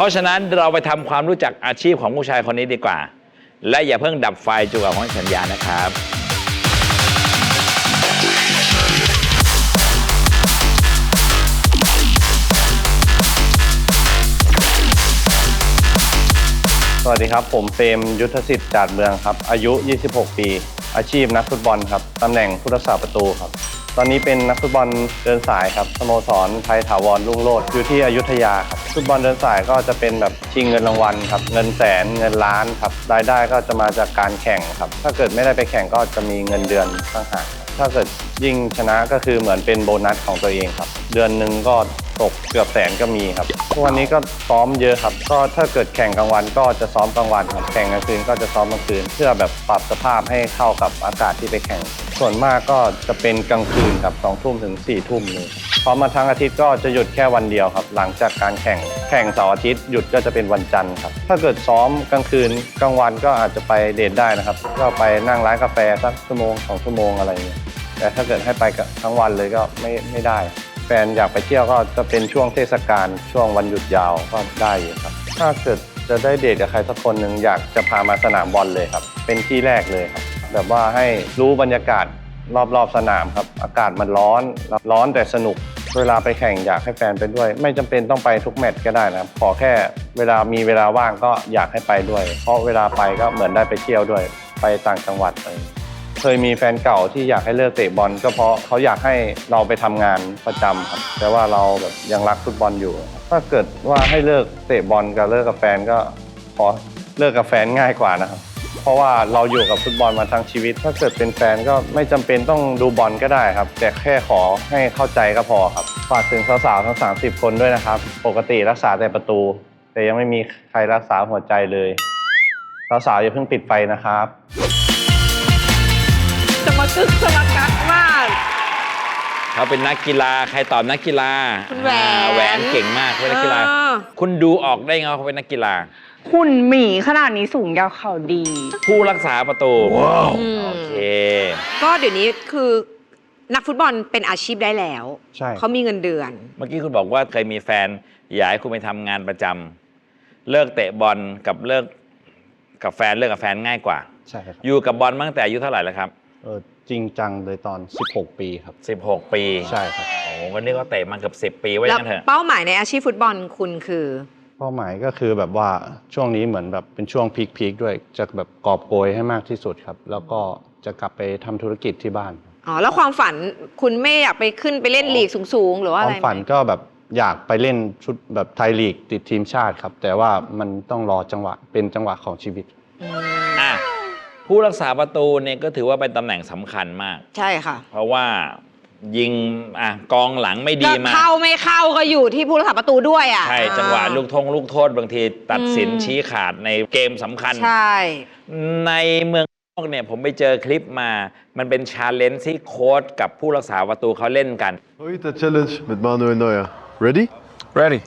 ราะฉะนั้นเราไปทำความรู้จักอาชีพของผู้ชายคนนี้ดีกว่า และอย่าเพิ่งดับไฟจนกของสัญญานะครับ สวัสดีครับ ผมเฟรมยุทธสิทธิ์จาดเมืองครับ อายุ 26 ปี อาชีพนักฟุตบอลครับ ตำแหน่งผู้รักษาประตูครับ ตอนนี้เป็นนักฟุตบอลเดินสายครับสโมสรไทยถาวรรุ่งโรจน์อยู่ที่อยุธยาครับ ฟุตบอลเดินสายก็จะเป็นแบบชิงเงินรางวัลครับ เงินแสนเงินล้านครับรายได้ก็จะมาจากการแข่งครับ ถ้าเกิดไม่ได้ไปแข่งก็จะมีเงินเดือนต่างหากถ้าเกิดยิ่งชนะก็คือเหมือนเป็นโบนัสของตัวเองครับ เดือนหนึ่งก็ตกเกือบแสนก็มีครับทุกวันนี้ก็ซ้อมเยอะครับ ก็ถ้าเกิดแข่งกลางวันก็จะซ้อมกลางวันครับแข่งกลางคืนก็จะซ้อมกลางคืน เพื่อแบบปรับสภาพให้เข้ากับอากาศที่ไปแข่ง ส่วนมากก็จะเป็นกลางคืนครับสองทุ่มถึง4ี่ทุ่มเลย พอมาทั้งอาทิตย์ก็จะหยุดแค่วันเดียวครับ หลังจากการแข่งแข่งเสาร์อาทิตย์หยุดก็จะเป็นวันจันทร์ครับ ถ้าเกิดซ้อมกลางคืนกลางวันก็อาจจะไปเดทได้นะครับ ก็ไปนั่งร้านกาแฟสักชั่วโมงสองชั่วโมงอะไรอย่างเงี้ยแต่ถ้าเกิดให้ไปทั้งวันเลยก็ไม่ไม่ได้ แฟนอยากไปเที่ยวก็จะเป็นช่วงเทศกาลช่วงวันหยุดยาวก็ได้อยู่ครับ ถ้าเกิดจะได้เดทกับใครสักคนหนึ่งอยากจะพามาสนามบอลเลยครับ เป็นที่แรกเลยครับแบบว่าให้รู้บรรยากาศรอบๆสนามครับ อากาศมันร้อน ร้อนแต่สนุก เวลาไปแข่งอยากให้แฟนไปด้วย ไม่จำเป็นต้องไปทุกแมตช์ก็ได้นะครับขอแค่เวลามีเวลาว่างก็อยากให้ไปด้วย เพราะเวลาไปก็เหมือนได้ไปเที่ยวด้วย ไปต่างจังหวัดอะไรเงี้ยเคยมีแฟนเก่าที่อยากให้เลิกเตะบอล ก็เพราะเขาอยากให้เราไปทำงานประจำครับแต่ว่าเราแบบยังรักฟุตบอลอยู่ ถ้าเกิดว่าให้เลิกเตะบอลกับเลิกกับแฟนก็ขอเลิกกับแฟนง่ายกว่านะครับ เพราะว่าเราอยู่กับฟุตบอลมาทั้งชีวิต ถ้าเกิดเป็นแฟนก็ไม่จำเป็นต้องดูบอลก็ได้ครับ แต่แค่ขอให้เข้าใจก็พอครับ ฝากถึงสาวๆทั้ง 30 คนด้วยนะครับ ปกติรักษาแต่ประตู แต่ยังไม่มีใครรักษาหัวใจเลยสาวๆอย่าเพิ่งปิดไฟนะครับ จะมากึกสมากักมาก เขาเป็นนักกีฬาใครตอบนักกีฬาคุณแหวน อ่าแหวนเก่งมากเป็นนักกีฬาเออคุณดูออกได้ไงว่าเขาเป็นนักกีฬา หุ่นหมีขนาดนี้สูงยาวเข่าดี ผู้รักษาประตูอืม โอเค ก็เดี๋ยวนี้คือนักฟุตบอลเป็นอาชีพได้แล้ว ใช่ เขามีเงินเดือน เมื่อกี้คุณบอกว่าเคยมีแฟน อยากให้คุณไปทำงานประจำเลิกเตะบอลกับเลิกกับแฟนเลิกกับแฟนง่ายกว่า ใช่ครับอยู่กับบอลมาตั้งแต่อายุเท่าไหร่แล้วครับ เออจริงจังเลยตอน 16 ปีครับ 16 ปีใช่ครับ โอ้โหวันนี้ก็เตะมาเกือบ10 ปีไว้อแล้ย่าวงนั้นเถอะ เป้าหมายในอาชีพฟุตบอลคุณคือ เป้าหมายก็คือแบบว่าช่วงนี้เหมือนแบบเป็นช่วงพีคๆด้วยจะแบบกอบโกยให้มากที่สุดครับ แล้วก็จะกลับไปทำธุรกิจที่บ้าน อ๋อแล้วความฝันคุณไม่อยากไปขึ้นไปเล่นลีกสูงๆ หรือว่าคอะวาไรมฝันก็แบบอยากไปเล่นชุดแบบไทยลีกติดทีมชาติครับ แต่ว่ามันต้องรอจังหวะเป็นจังหวะของชีวิตอืมอะผู้รักษาประตูเนี่ยก็ถือว่าเป็นตำแหน่งสำคัญมาก ใช่ค่ะ เพราะว่า ยิงอะกองหลังไม่ดีก็มา เข้าไม่เข้าก็อยู่ที่ผู้รักษาประตูด้วยอะใช่ จังหวะลูกทงลูกโทษบางทีตัดสินอืมชี้ขาดในเกมสำคัญ ใช่ ในเมืองนอกเนี่ยผมไปเจอคลิปมา มันเป็นชาเลนจ์ที่โค้ชกับผู้รักษาประตูเขาเล่นกัน Heute Challenge mit Manuel Neuer. Ready? Ready.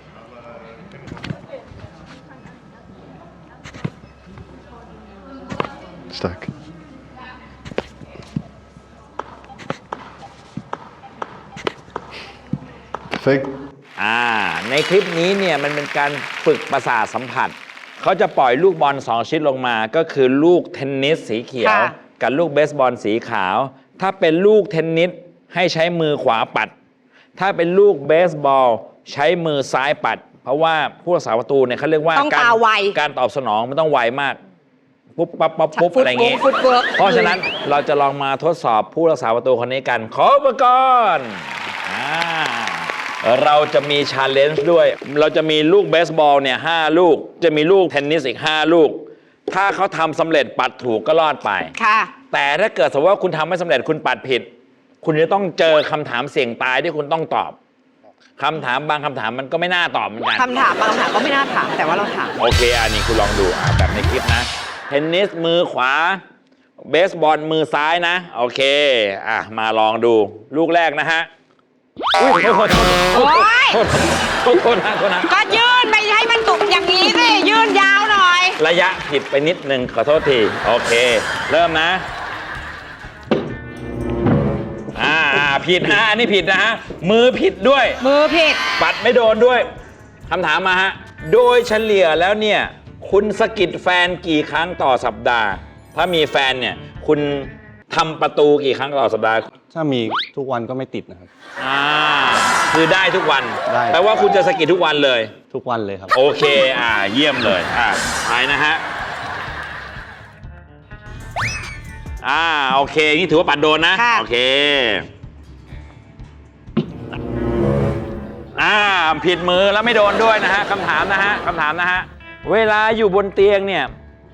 Perfekt. อ่าในคลิปนี้เนี่ยมันเป็นการฝึกประสาทสัมผัส เขาจะปล่อยลูกบอลสองชิ้นลงมา ก็คือลูกเทนนิสสีเขียว ค่ะ กับลูกเบสบอลสีขาว ถ้าเป็นลูกเทนนิสให้ใช้มือขวาปัด ถ้าเป็นลูกเบสบอลใช้มือซ้ายปัด เพราะว่าผู้รักษาประตูเนี่ยเขาเรียกว่าต้องการตาไว การตอบสนองมันต้องไวมากปุ๊บปั๊บปั๊บปุ๊บฟุตอะไรอย่างงี้ฟุตเวิร์กเพราะฉะนั้นเราจะลองมาทดสอบผู้รักษาประตูคนนี้กัน ขออุปกรณ์อ่า เราจะมีชาเลนจ์ด้วย เราจะมีลูกเบสบอลเนี่ยห้าลูก จะมีลูกเทนนิสอีก 5 ลูก ถ้าเขาทำสำเร็จปัดถูกก็รอดไป ค่ะ แต่ถ้าเกิดสมมติว่าคุณทำไม่สำเร็จคุณปัดผิด คุณจะต้องเจอคำถามเสี่ยงตายที่คุณต้องตอบคำถามบางคำถามมันก็ไม่น่าตอบเหมือนกัน คำถามบางคำถามก็ไม่น่าถาม แต่ว่าเราถาม โอเค อันนี้คุณลองดูอะแบบในคลิปนะ เทนนิสมือขวา เบสบอลมือซ้ายนะ โอเค อะ มาลองดู ลูกแรกนะฮะ อุ้ยโทษโทษโทโอ๊ยโทษโทษโทษนะโทษนะ ก็ยื่นไปให้มันตกอย่างนี้สิยื่นยาวหน่อย ระยะผิดไปนิดนึงขอโทษที โอเค เริ่มนะอ่าอ่าผิดนะอันนี้ผิดนะฮะ มือผิดด้วย มือผิดปัดไม่โดนด้วยคำถามมาฮะ โดยเฉลี่ยแล้วเนี่ย คุณสะกิดแฟนกี่ครั้งต่อสัปดาห์ ถ้ามีแฟนเนี่ย คุณทำประตูกี่ครั้งต่อสัปดาห์ ถ้ามีทุกวันก็ไม่ติดนะครับ อ่าคือได้ทุกวัน ได้ แปลว่าคุณจะสะกิดทุกวันเลย ทุกวันเลยครับ โอเค อ่า เยี่ยมเลย อ่าไปนะฮะ อ่า โอเค นี่ถือว่าปัดโดนนะ ค่ะ โอเค อ่า ผิดมือแล้วไม่โดนด้วยนะฮะคำถามนะฮะคำถามนะฮะ เวลาอยู่บนเตียงเนี่ย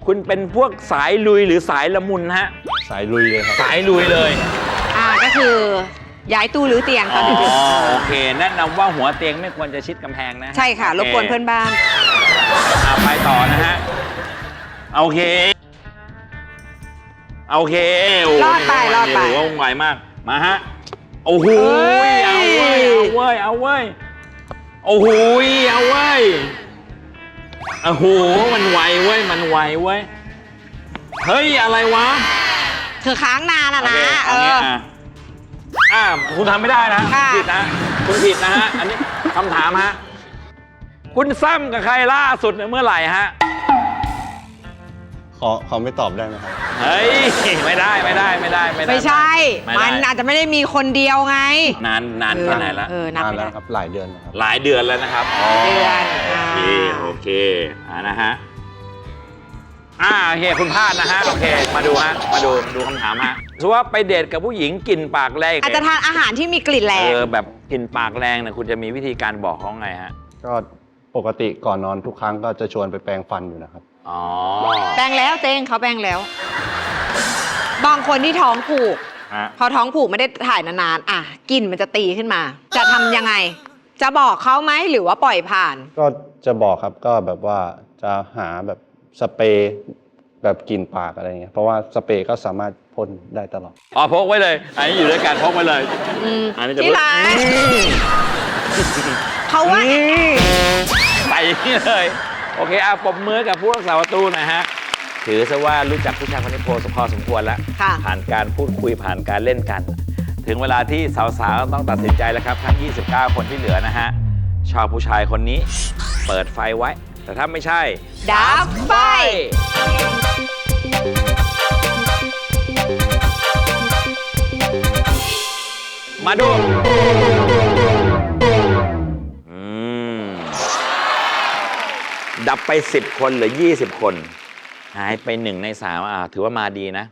คุณเป็นพวกสายลุยหรือสายละมุนฮะ สายลุยเลยครับ สายลุยเลยอ่า ก็คือย้ายตู้หรือเตียงตอ๋ออนดึกโอเค แนะนำว่าหัวเตียงไม่ควรจะชิดกำแพงนะๆใช่ค่ะ รบกวนเพื่อนบ้านอ่าไปต่อนะฮะ โอเค โอเคโโหรอดไปรอดไปโโหว่องไวมาก มาฮะ โอ้โหเฮ้ยเอาเว้ยเอาเว้ยเอาเว้ยโอ้โหเอาเว้ยโอ้โหมันไวเว้ยมันไวเว้ยเฮ้ยอะไรวะ คือค้างนานอะโอนะเคเอเอางี้ออะ อ่าคุณทำไม่ได้นะค่ะ ผิดนะคุณผิดนะฮะอันนี้คำถามฮะคุณซ้ำกับใครล่าสุดเนี่ยเมื่อไหร่ฮะขอขอไม่ตอบได้ไหมครับ เฮ้ยไม่ได้ไม่ได้ไม่ได้ไม่ได้ ไม่ใช่ ไม่มัได้นอาจจะไม่ได้มีคนเดียวไงนานนานแค่ไหนละเออนับนานไม่แล้วได้ครับ หลายเดือนนะครับ หลายเดือนแล้วนะครับ เดือนโออ่าเค โอเคอ่านะฮะ อ่าโอเคคุณพลาดนะฮะโอเค มาดูฮะมาดูดูคำถามฮะสมมติว่าไปเดทกับผู้หญิงกลิ่นปากแรงอาจจะทานอาหารที่มีกลิ่นแรเองอแบบกลิ่นปากแรงเนี่ยคุณจะมีวิธีการบอกเขาไงฮะก็ปกติก่อนนอนทุกครั้งก็จะชวนไปแปรงฟันอยู่นะครับ อ๋อแปลงแล้วเต้งเขาแปลงแล้ว บางคนที่ท้องผูก ฮะพอท้องผูกไม่ได้ถ่ายนานๆ อะกลิ่นมันจะตีขึ้นมา จะทำยังไง จะบอกเขาไหมหรือว่าปล่อยผ่าน ก็จะบอกครับก็แบบว่าจะหาแบบ สเปรย์แบบกลิ่นปากอะไรเงี้ย เพราะว่าสเปรย์ก็สามารถพ่นได้ตลอด อ๋อพกไว้เลยอันนี้อยู่ด้วยกันพกไว้เลยอืมอันนี้จะที่ร้านเขาว่าไปอย่างนี้เลย โอเคอะปรบมือกับผู้รักษาประตูหนะฮะ ถือซะว่ารู้จักผู้ชายคนนี้พอพอสมควรแล้ว ค่ะ ผ่านการพูดคุยผ่านการเล่นกัน ถึงเวลาที่สาวๆ ต้องตัดสินใจแล้วครับ ทั้ง 29 คนที่เหลือนะฮะ ชอบผู้ชายคนนี้ เปิดไฟไว้ แต่ถ้าไม่ใช่ดับไฟ มาดู อืม ดับไป 10 คนเหรือ20 คน หายไปหนึ่งในสามอ่าถือว่ามาดีนะ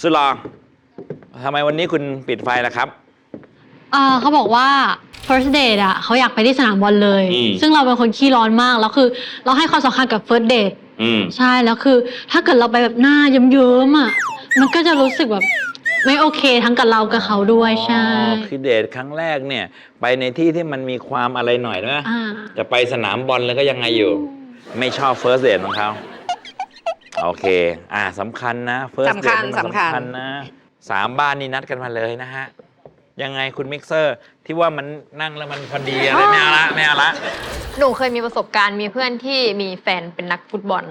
สุดหรอทำไมวันนี้คุณปิดไฟล่ะครับ เอ่อเขาบอกว่า first date อะเขาอยากไปที่สนามบอลเลย อืม ซึ่งเราเป็นคนขี้ร้อนมาก แล้วคือ เราให้ความสำคัญกับ first date อืม ใช่ แล้วคือ ถ้าเกิดเราไปแบบหน้าเยิ้มๆอะ มันก็จะรู้สึกแบบไม่โอเคทั้งกับเรากับเขาด้วยใช่ อ๋อคือเดทครั้งแรกเนี่ย ไปในที่ที่มันมีความอะไรหน่อยนะอ่า จะไปสนามบอลแล้วก็ยังไงอยู่ ไม่ชอบ first date ของเขาโอเค อ่าสำคัญนะ first สำคัญ date นี่มันสำคัญ สำคัญนะสามบ้านนี่นัดกันมาเลยนะฮะ ยังไงคุณมิกเซอร์ ที่ว่ามันนั่งแล้วมันพอดีอะไรไม่เอาละไม่เอาละหนูเคยมีประสบการณ์มีเพื่อนที่มีแฟนเป็นนักฟุตบอล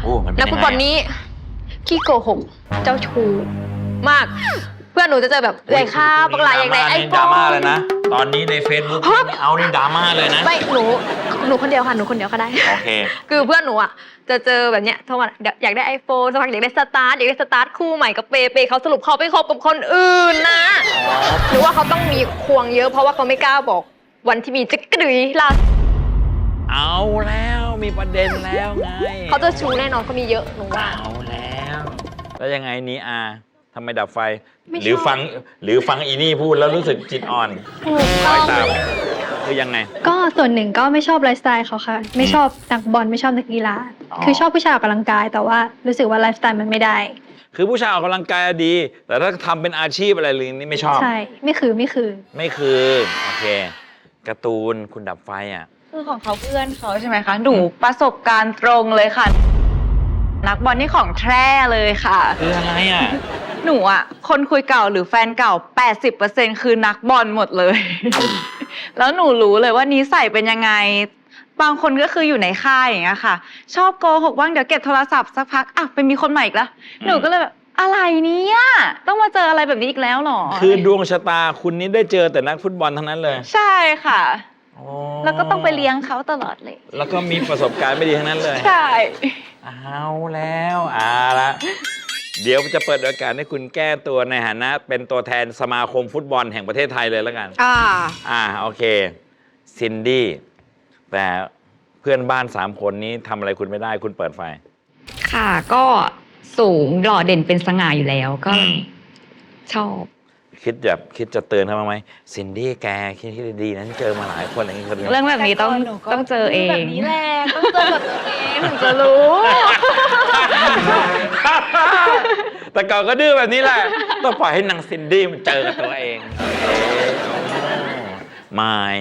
โอ้มันเป็นนักยังฟุตไงบอลนี้ขี้โกหกเจ้าชู้มาก เพื่อนหนูจะเจอแบบเลยค่าปากลายอย่างไรไอ้ดราม่าเลยนะ ตอนนี้ใน Facebook นี่เอานี่ดราม่าเลยนะ ไม่หนู หนูคนเดียวค่ะหนูคนเดียวก็ได้ โอเค คือเพื่อนหนูอะจะเจอแบบเนี้ยโทรมาเดี๋ยวอยากได้ไอโฟนสักพักอยากได้สตาร์ทอยากได้สตาร์ทคู่ใหม่กับเปเปเขาสรุปเขาไปคบกับคนอื่นนะหรือว่าเขาต้องมีควงเยอะเพราะว่าเขาไม่กล้าบอกวันที่มีจิกกระดือล่าสุดเอาแล้วมีประเด็นแล้วไงเขาจะชูแน่นอนเขามีเยอะหนูว่าเอาแล้ว แล้วยังไงนี้อาทำไมดับไฟไม่ชอบหรือฟังหรือฟังอีนี่พูดแล้วรู้สึกจิตอ่อนถูกคต้ออยงตาม คือยังไง ก็ส่วนหนึ่งก็ไม่ชอบไลฟ์สไตล์เขาค่ะ ไม่ชอบนักบอลไม่ชอบนักกีฬา อ๋อ คือชอบผู้ชายออกกำลังกาย แต่ว่ารู้สึกว่าไลฟ์สไตล์มันไม่ได้ คือผู้ชายออกกำลังกายอะดี แต่ถ้าทำเป็นอาชีพอะไรเลยนี่ไม่ชอบ ใช่ ไม่คือไม่คือ ไม่คือโอเคการ์ตูนคุณดับไฟอะ คือของเขาเพื่อนเขาใช่ไหมคะ หนูประสบการณ์ตรงเลยค่ะ นักบอลนี่ของแท้เลยค่ะ คืออะไรอะ หนูอะคนคุยเก่าหรือแฟนเก่า 80%คือนักบอลหมดเลย แล้วหนูรู้เลยว่านิสัยเป็นยังไง บางคนก็คืออยู่ในค่ายอย่างเงี้ยค่ะ ชอบโกหกว่างเดี๋ยวเก็บโทรศัพท์สักพักอะไปมีคนใหม่อีกแล้ว หนูก็เลยแบบอะไรเนี่ยต้องมาเจออะไรแบบนี้อีกแล้วเหรอ คือดวงชะตาคุณนี่ได้เจอแต่นักฟุตบอลทั้งนั้นเลย ใช่ค่ะอ๋อแล้วก็ต้องไปเลี้ยงเขาตลอดเลย แล้วก็มีประสบการณ์ไม่ดีทั้งนั้นเลย ใช่ เอาแล้วเอาละ เดี๋ยวจะเปิดโอกาสให้คุณแก้ตัวในฐานะ เป็นตัวแทนสมาคมฟุตบอลแห่งประเทศไทยเลยแล้วกัน อ่า อ่าโอเคซินดี้แต่เพื่อนบ้านสามคนนี้ทำอะไรคุณไม่ได้คุณเปิดไฟ ค่ะ ก็สูงหล่อเด่นเป็นสง่าอยู่แล้วก็ ชอบ คิดแบบคิดจะเตือนเขาบ้างไหมซินดี้แกคิดที่ดีๆนั้นเจอมาหลายคนอย่างนี้คนเรื่องแบบนี้ต้องแต่ก่นหนูก็ต้องเจอเอง แบบนี้แหละต้องเจอกับตัวเองถึงจะรู้ แต่ก่อนก็ดื้อแบบนี้แหละ ต้องปล่อยให้นางซินดี้มันเจอกับตัวเองมาย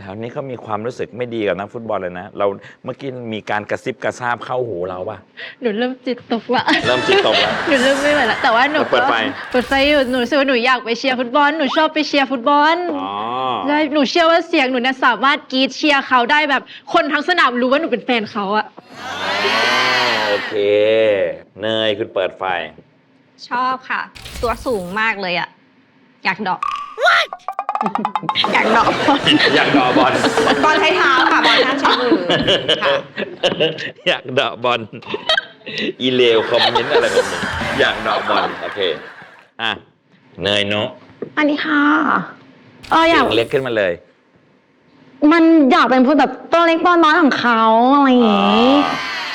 แถวๆนี้เขามีความรู้สึกไม่ดีกับนักฟุตบอลเลยนะ เราเมื่อกี้มีการกระซิบกระซาบเข้าหูเราป่ะ หนูเริ่มจิตตกละเริ่มจิตตกแล้ว หนูเริ่มไม่ไหวแล้วแต่ว่าหนูเปิดไฟเปิดไฟอยู่หนูรู้สึกว่าหนูอยากไปเชียร์ฟุตบอล หนูชอบไปเชียร์ฟุตบอล อ๋อ ใช่หนูเชื่อว่าเสียงหนูเนี่ยสามารถกรีดเชียร์เขาได้แบบ คนทั้งสนามรู้ว่าหนูเป็นแฟนเขาอะโอเค เนยคุณเปิดไฟ ชอบค่ะ ตัวสูงมากเลยอะอยากเดอก อยากเดอกอยากเดอกบอล บอลใช้เท้าค่ะบอลห้ามใช้มือค่ะ อยากเดอกบอล อีเลวคอมเมนต์อะไรแบบนี้อยากเดอกบอล โอเค อะ เนยโนะอันนี้ค่ะ เอออยากเสียงเล็กขึ้นมาเลยมันอยากเป็นพูดแบบตัวเล็กตัวน้อยของเขาอะไรอย่างงี้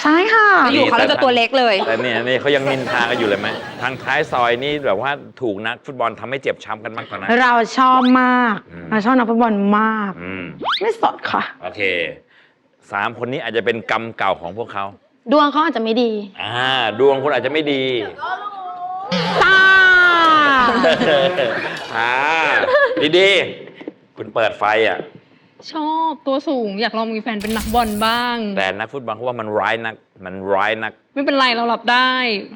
ใช่ค่ะ อยู่เขาแล้วจะตัวเล็กเลย แต่เนี่ยนี่เขายังนินทากันอยู่เลยไหมทางท้ายซอยนี่แบบว่าถูกนักฟุตบอลทำให้เจ็บช้ำกันมากกว่านั้น เราชอบมากอืม เราชอบนักฟุตบอลมาก อืมไม่สดค่ะ โอเคสามคนนี้อาจจะเป็นกรรมเก่าของพวกเขาดวงเขาอาจจะไม่ดีอ่าดวงคุณอาจจะไม่ดีตาอ่า ดีๆคุณเปิดไฟอะ ชอบตัวสูงอยากลองมีแฟนเป็นนักบอลบ้าง แต่นักฟุตบอลเขาว่ามันร้ายนัก มันร้ายนัก ไม่เป็นไรเราหลับได้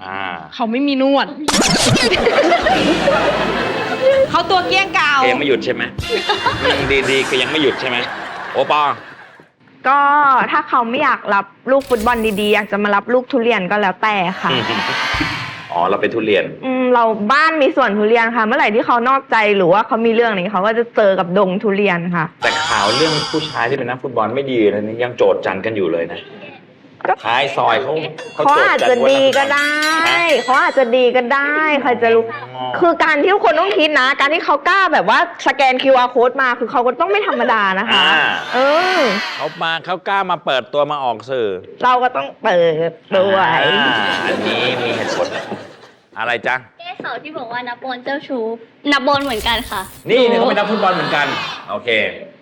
อ่า เขาไม่มีนวด เขาตัวเกี้ยงเก่าก็ยังไม่หยุดใช่ไหมยังดีๆก็ยังไม่หยุดใช่ไหม โอปอก็ถ้าเขาไม่อยากรับลูกฟุตบอลดีๆ อยากจะมารับลูกทุเรียนก็แล้วแต่ค่ะ อ๋อเราเป็นทุเรียน อืมเราบ้านมีสวนทุเรียนค่ะ เมื่อไหร่ที่เขานอกใจหรือว่าเขามีเรื่องนี้เขาก็จะเจอกับดงทุเรียนค่ะ แต่ข่าวเรื่องผู้ชายที่เป็นนักฟุตบอลไม่ดีเลยนี่ยังโจดจันกันอยู่เลยนะ ท้ายซอยเขาเขาอาจโนจะว่าดีก็ได้เขาอาจจะดีก็ได้ใครจะรู้คือการที่คนต้องคิดนะ การที่เขากล้าแบบว่าสแกน QR code มาคือเขาก็ต้องไม่ธรรมดานะคะอ่าเออเขามาเขากล้ามาเปิดตัวมาออกสื่อ เราก็ต้องเปิดด้วยอ่าอันนี้มีเหตุผลอะไรจ๊ะแก้ข่าวที่บอกว่านับบอลเจ้าชู้นับบอลเหมือนกันค่ะ นี่เนี่ยเขาเป็นนักฟุตบอลเหมือนกันโอเค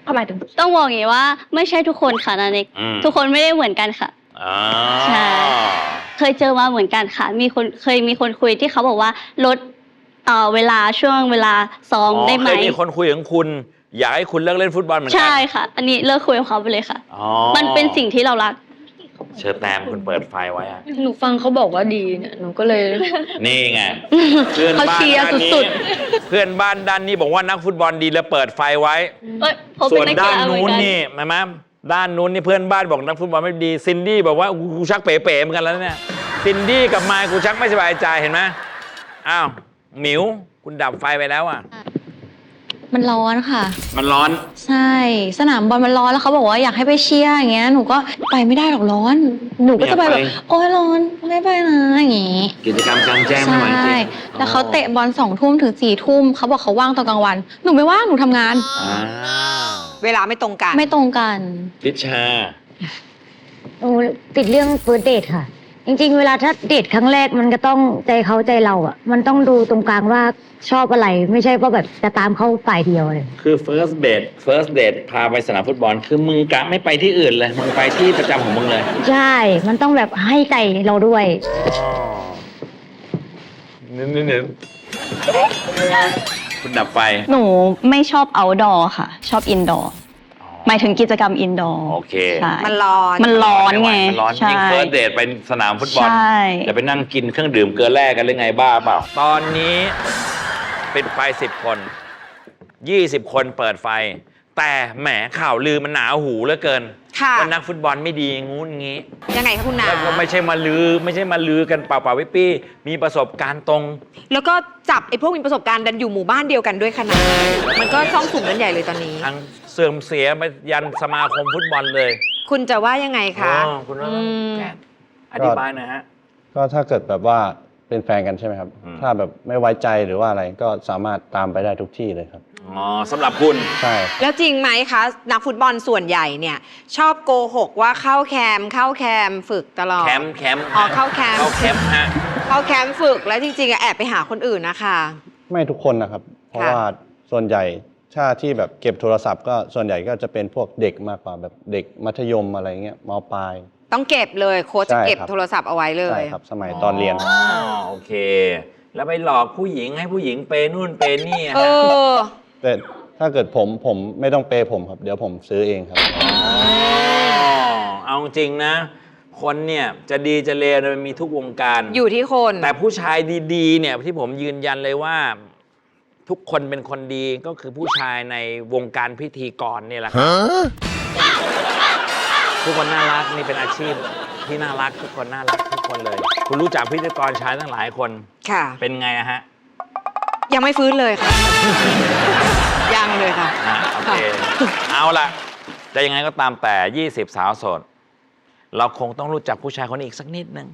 ทำไมถึงต้องบอกอย่างนี้ว่าไม่ใช่ทุกคนค่ะนาเน็กอืมทุกคนไม่ได้เหมือนกันค่ะ อ๋อใช่ เคยเจอมาเหมือนกันค่ะ มีคนเคยมีคนคุยที่เขาบอกว่าลดเอ่อเวลาช่วงเวลาซ้อมอ๋อได้ไหม เคยมีคนคุยกับคุณ อยากให้คุณเลิกเล่นฟุตบอลเหมือนกัใช่ค่ะ อันนี้เลิกคุยกับเขาไปเลยค่ะ อ๋อมันเป็นสิ่งที่เรารัก เชิญแตมคุณเปิดไฟไว้อะหนูฟังเขาบอกว่าดีเนี่ยหนูก็เลย นี่ไงเพื่อนเขาบ้านเชียร์ด้านนี้สุด เพื่อนบ้านด้านนี้บอกว่านักฟุตบอลดีแล้วเปิดไฟไว้ เอ้ยผมส่เป็วนนนักกีด้านฬาเหมือนู้นนกัน นี่ใช่ไหม ด้านนู้นนี่เพื่อนบ้านบอกนักฟุตบอลไม่ดีซินดี้บอกว่ากูชักเป๋ๆเหมือนกันแล้วเนี่ยซินดี้กับมายกูชักไม่สบายใจเห็นไหมอ้าวหมิวคุณดับไฟไปแล้วอะ มันร้อนค่ะ มันร้อน ใช่ สนามบอลมันร้อนแล้วเขาบอกว่าอยากให้ไปเชียร์อย่างเงี้ยหนูก็ไปไม่ได้หรอกร้อน หนูก็จะไปแบบไม่อยากไปโอ๊ยร้อนไม่ไปนะอย่างงี้กิจกรรมกลางแจ้งไม่ไหวจริใช่งแล้วเขาเตะบอลสองทุ่มถึงสี่ทุ่มเขาบอกเขาว่างตอนกลางวัน หนูไม่ว่างหนูทำงานอ่า เวลาไม่ตรงกันไม่ตรงกันพิชา โอ้ติดเรื่องเฟิร์สเดทค่ะ จริง ๆ เวลาถ้าเดทครั้งแรกมันก็ต้องใจเขาใจเราอะ มันต้องดูตรงกลางว่าชอบอะไร ไม่ใช่ว่าแบบจะตามเขาฝ่ายเดียวเลยคือ first date first date พาไปสนามฟุตบอล คือมึงกะไม่ไปที่อื่นเลย มึงไปที่ประจำของมึงเลย ใช่ มันต้องแบบให้ใจเราด้วยนี่นี่นี่ คุณดับไฟ หนูไม่ชอบ outdoor ค่ะ ชอบ indoor หมายถึงกิจกรรม indoor โอเค ใช่มันร้อน มันร้อนไงมันร้อนใช่ยิ่ง first date ไปสนามฟุตบอลใช่ จะไปนั่งกินเครื่องดื่มเกลือแร่กันหรือไงบ้าเปล่า ตอนนี้เป็นไฟสิบคน 20 คนเปิดไฟ แแต่แหมข่าวลือมันหนาหูเหลือเกินค่ะ ว่านักฟุตบอลไม่ดีงู้นงี้ ยังไงคะคุณนา แล้วก็ไม่ใช่มาลือไม่ใช่มาลือกันเปล่าๆวิปปี้ มีประสบการณ์ตรง แล้วก็จับไอ้พวกมีประสบการณ์ดันอยู่หมู่บ้านเดียวกันด้วยขนาดมันก็ช่องสุ่มกันใหญ่เลยตอนนี้ทางเสื่อมเสียมายันสมาคมฟุตบอลเลย คุณจะว่ายังไงคะอ๋อคุณว่า อืมแกอธิบายหน่อยฮะ ก็ถ้าเกิดแบบว่าเป็นแฟนกันใช่ไหมครับ อืม ถ้าแบบไม่ไว้ใจหรือว่าอะไรก็สามารถตามไปได้ทุกที่เลยครับ อ๋อสำหรับคุณ ใช่แล้วจริงไหมคะ นักฟุตบอลส่วนใหญ่เนี่ย ชอบโกหกว่าเข้าแคมป์เข้าแคมป์ฝึกตลอด แคมป์แคมป์อ๋อเข้าแคมป์ เข้าแคมป์ฮะ เข้าแคมป์ฝึกแล้วจริงๆอะแอบไปหาคนอื่นนะคะ ไม่ทุกคนนะครับ เพราะค่ะ ว่าส่วนใหญ่ถ้าที่แบบเก็บโทรศัพท์ก็ส่วนใหญ่ก็จะเป็นพวกเด็กมากกว่าแบบเด็กมัธยมอะไรเงี้ยมปลาย ต้องเก็บเลยโค้ชจะใช่เก็บครับ โทรศัพท์เอาไว้เลยใช่ครับสมัยตอนเรียน อ๋อโอเค แล้วไปหลอกผู้หญิงให้ผู้หญิงเปย์นู่นเปย์นี่อะเอฮะอ แต่ถ้าเกิดผมผมไม่ต้องเปย์ผมครับ เดี๋ยวผมซื้อเองครับ เอาจริงนะ คนเนี่ยจะดีจะเลวเนี่ยมันมีทุกวงการ อยู่ที่คน แต่ผู้ชายดีๆ เนี่ยที่ผมยืนยันเลยว่า ทุกคนเป็นคนดีก็คือผู้ชายในวงการพิธีกรเนี่ยแหละครับทุกคนน่ารักนี่เป็นอาชีพที่น่ารักทุกคนน่ารักทุกคนเลย คุณรู้จักพิธีกรชายตั้งหลายคน ค่ะ เป็นไงอะฮะ ยังไม่ฟื้นเลยค่ะ ยังเลยค่ะ อะโอเค เอาละจะยังไงก็ตามแต่ 20 สาวโสด เราคงต้องรู้จักผู้ชายคนนี้อีกสักนิดนึง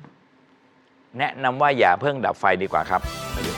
แนะนำว่าอย่าเพิ่งดับไฟดีกว่าครับไปดู